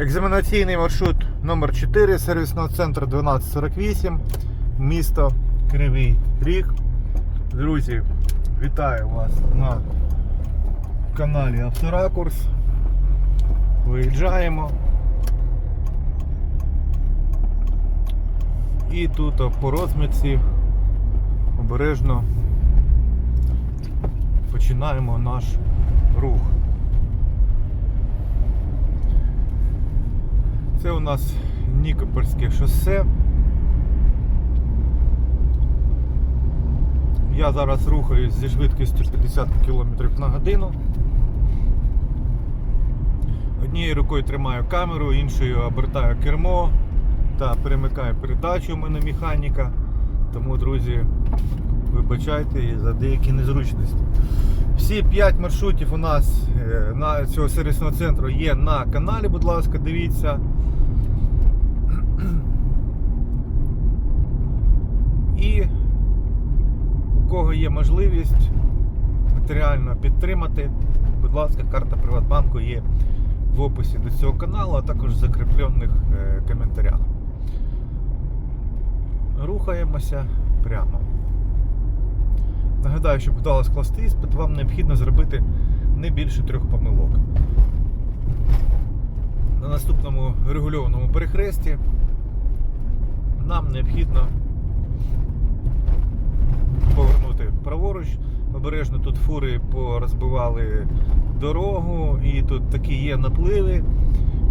Екзаменаційний маршрут номер 4 сервісного центру 1248, місто Кривий Ріг. Друзі, вітаю вас на каналі Авторакурс. Виїжджаємо. І тут по розмітці обережно починаємо наш рух. Це у нас Нікопольське шосе. Я зараз рухаюсь зі швидкістю 50 км на годину. Однією рукою тримаю камеру, іншою обертаю кермо та перемикаю передачу у мене механіка. Тому, друзі, вибачайте за деякі незручності. Всі 5 маршрутів у нас е, на цього сервісного центру є на каналі, будь ласка, дивіться. І у кого є можливість матеріально підтримати, будь ласка, карта Приватбанку є в описі до цього каналу, а також в закріплених е, коментарях. Рухаємося прямо. Нагадаю, щоб вдалося скласти іспит, вам необхідно зробити не більше трьох помилок. На наступному регульованому перехресті нам необхідно повернути праворуч. Обережно тут фури порозбивали дорогу, і тут такі є напливи.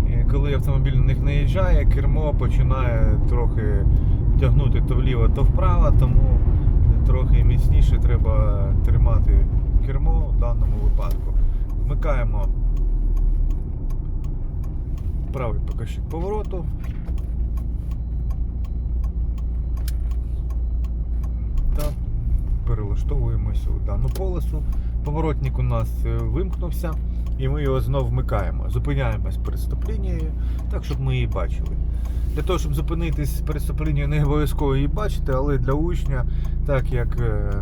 І Коли автомобіль на них наїжджає, кермо починає трохи тягнути то вліво, то вправо, тому трохи міцніше треба тримати кермо в даному випадку. Вмикаємо правий покажчик повороту. Та перелаштовуємося у дану полосу. Поворотник у нас е, вимкнувся і ми його знов вмикаємо. Зупиняємось перед стоп-лінією, так щоб ми її бачили. Для того, щоб зупинитись перед стоп-лінією, не обов'язково її бачити, але для учня, так як е,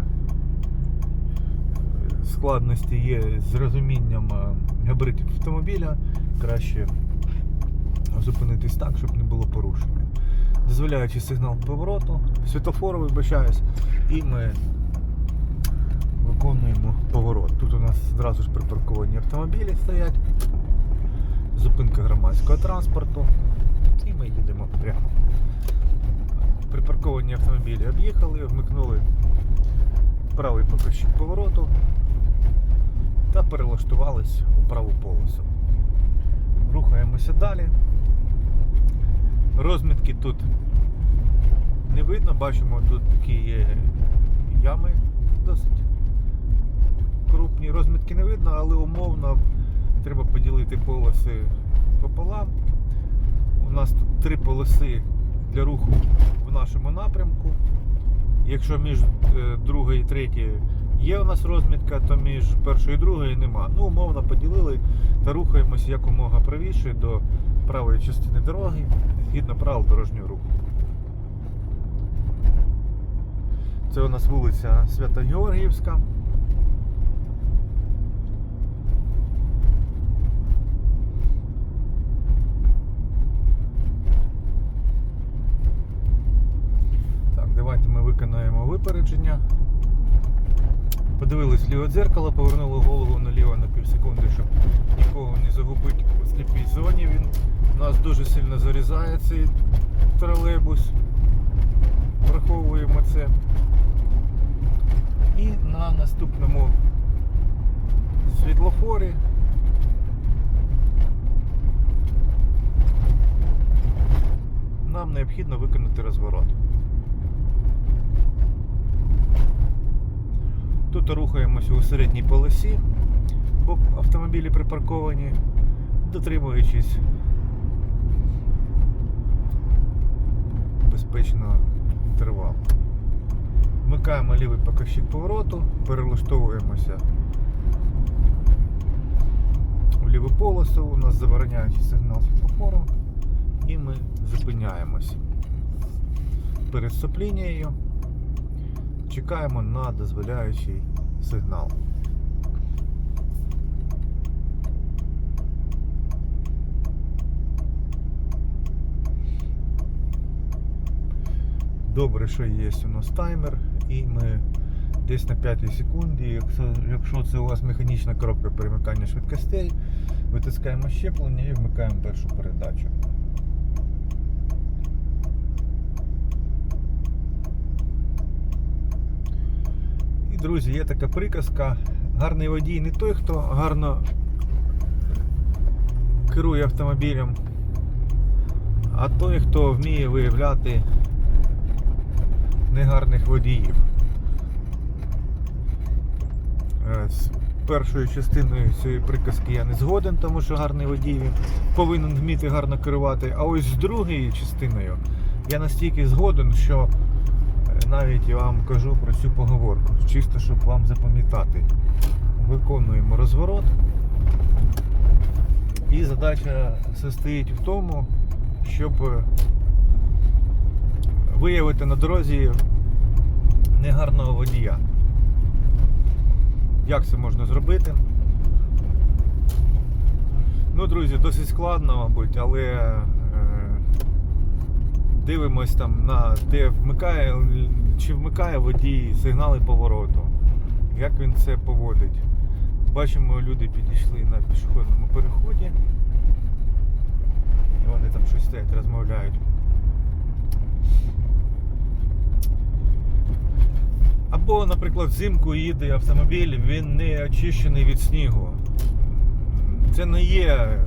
складності є з розумінням е, габаритів автомобіля, краще зупинитись так, щоб не було порушення. Дозволяючи сигнал повороту, світофор вибачаюсь, і ми виконуємо поворот. Тут у нас зразу ж припарковані автомобілі стоять, зупинка громадського транспорту, і ми їдемо прямо. Припарковані автомобілі об'їхали, вмикнули правий покажчик повороту та перелаштувались у праву полосу. Рухаємося далі. Розмітки тут не видно, бачимо, тут такі є ями досить крупні. Розмітки не видно, але умовно треба поділити полоси пополам. У нас тут три полоси для руху в нашому напрямку. Якщо між е, другою і третьою є у нас розмітка, то між першою і другою нема. Ну, умовно поділили та рухаємося якомога правіше до правої частини дороги згідно правил дорожнього руху. Це у нас вулиця Свято-Георгіївська. Так, давайте ми виконаємо випередження. Подивились ліве дзеркало, повернули голову наліво на пів секунди, щоб нікого не загубити у сліпій зоні. Він у нас дуже сильно зарізає цей тролейбус. Враховуємо це. І на наступному світлофорі нам необхідно виконати розворот. Тут рухаємося у середній полосі, бо автомобілі припарковані, дотримуючись безпечного інтервалу. Вмикаємо лівий покажчик повороту, перелаштовуємося в ліву полосу, у нас забороняючий сигнал світлофору і ми зупиняємось перед стоп-лінією чекаємо на дозволяючий сигнал. Добре, що є у нас таймер, і ми десь на 5 секунді, якщо це у вас механічна коробка перемикання швидкостей, витискаємо щеплення і вмикаємо першу передачу. Друзі, є така приказка. Гарний водій не той, хто гарно керує автомобілем, а той, хто вміє виявляти негарних водіїв. Е, З першою частиною цієї приказки я не згоден, тому що гарний водій повинен вміти гарно керувати. А ось з другою частиною я настільки згоден, що навіть я вам кажу про цю поговорку, чисто щоб вам запам'ятати. Виконуємо розворот. І задача состоїть в тому, щоб виявити на дорозі негарного водія. Як це можна зробити? Ну, друзі, досить складно, мабуть, але дивимось там на те, вмикає, чи вмикає водій сигнали повороту, як він це поводить. Бачимо, люди підійшли на пішохідному переході. І вони там щось стоять, розмовляють. Або, наприклад, взимку їде автомобіль, він не очищений від снігу. Це не є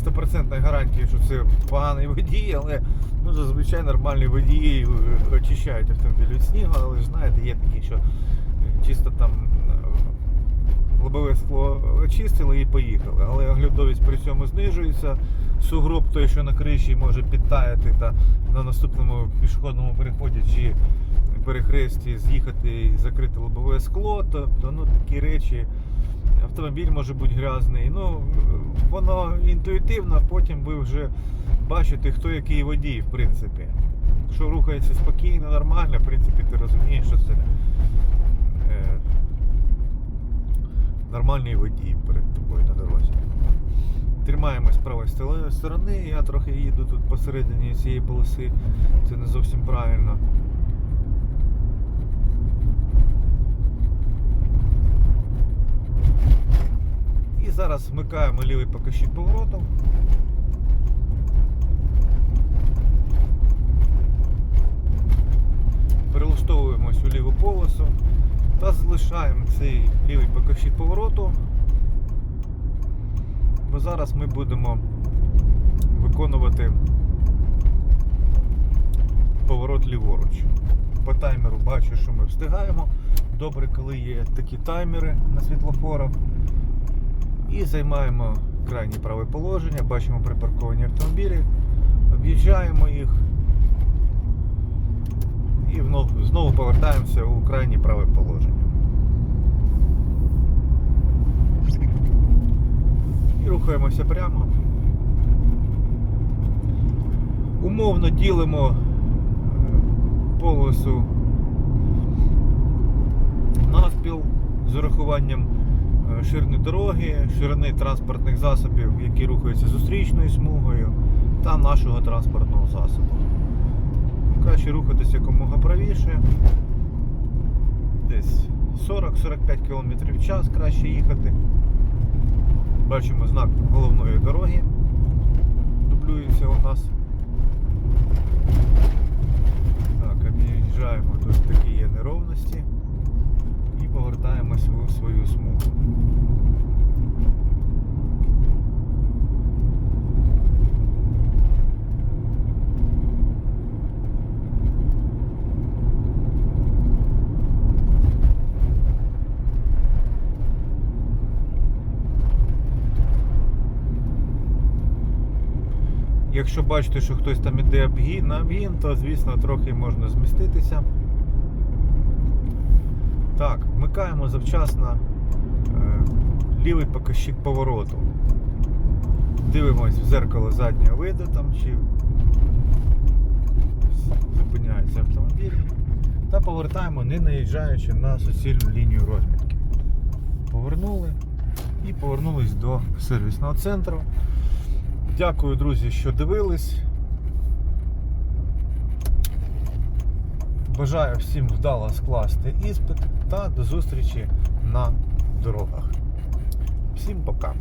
стопроцентною гарантією, що це поганий водій, але ну, зазвичай нормальні водії е, очищають автомобіль від снігу, але ж знаєте, є такі, що чисто там е, лобове скло очистили і поїхали. Але оглядовість при цьому знижується. Сугроб той, що на криші може підтаяти та на наступному пішохідному переході чи перехресті з'їхати і закрити лобове скло. Тобто ну, такі речі. Автомобіль може бути грязний. Ну, воно інтуїтивно, потім ви вже бачите, хто який водій, в принципі. Якщо рухається спокійно, нормально, в принципі, ти розумієш, що це е, нормальний водій перед тобою на дорозі. Тримаємось правої сторони, я трохи їду тут посередині цієї полоси, це не зовсім правильно. І зараз вмикаємо лівий покажчик повороту. Перелаштовуємось у ліву полосу та залишаємо цей лівий покажчик повороту. Бо зараз ми будемо виконувати поворот ліворуч. По таймеру бачу, що ми встигаємо. Добре, коли є такі таймери на світлофорах. І займаємо крайнє праве положення, бачимо припарковані автомобілі, об'їжджаємо їх і знову повертаємося у крайнє праве положення. І рухаємося прямо. Умовно ділимо е, полосу навпіл з урахуванням ширини дороги, ширини транспортних засобів, які рухаються зустрічною смугою, та нашого транспортного засобу. Краще рухатися якомога правіше. Десь 40-45 км в час краще їхати. Бачимо знак головної дороги. Дублюється у нас. Так, об'їжджаємо, тут такі є неровності повертаємось у свою смугу. Якщо бачите, що хтось там іде обгін, на обгін, то звісно трохи можна зміститися. Так, вмикаємо завчасно е, лівий покажчик повороту. Дивимось в зеркало заднього виду там чи зупиняється автомобіль. Та повертаємо, не наїжджаючи на суцільну лінію розмітки. Повернули і повернулись до сервісного центру. Дякую, друзі, що дивились. Бажаю всім вдало скласти іспит та до зустрічі на дорогах. Всім пока!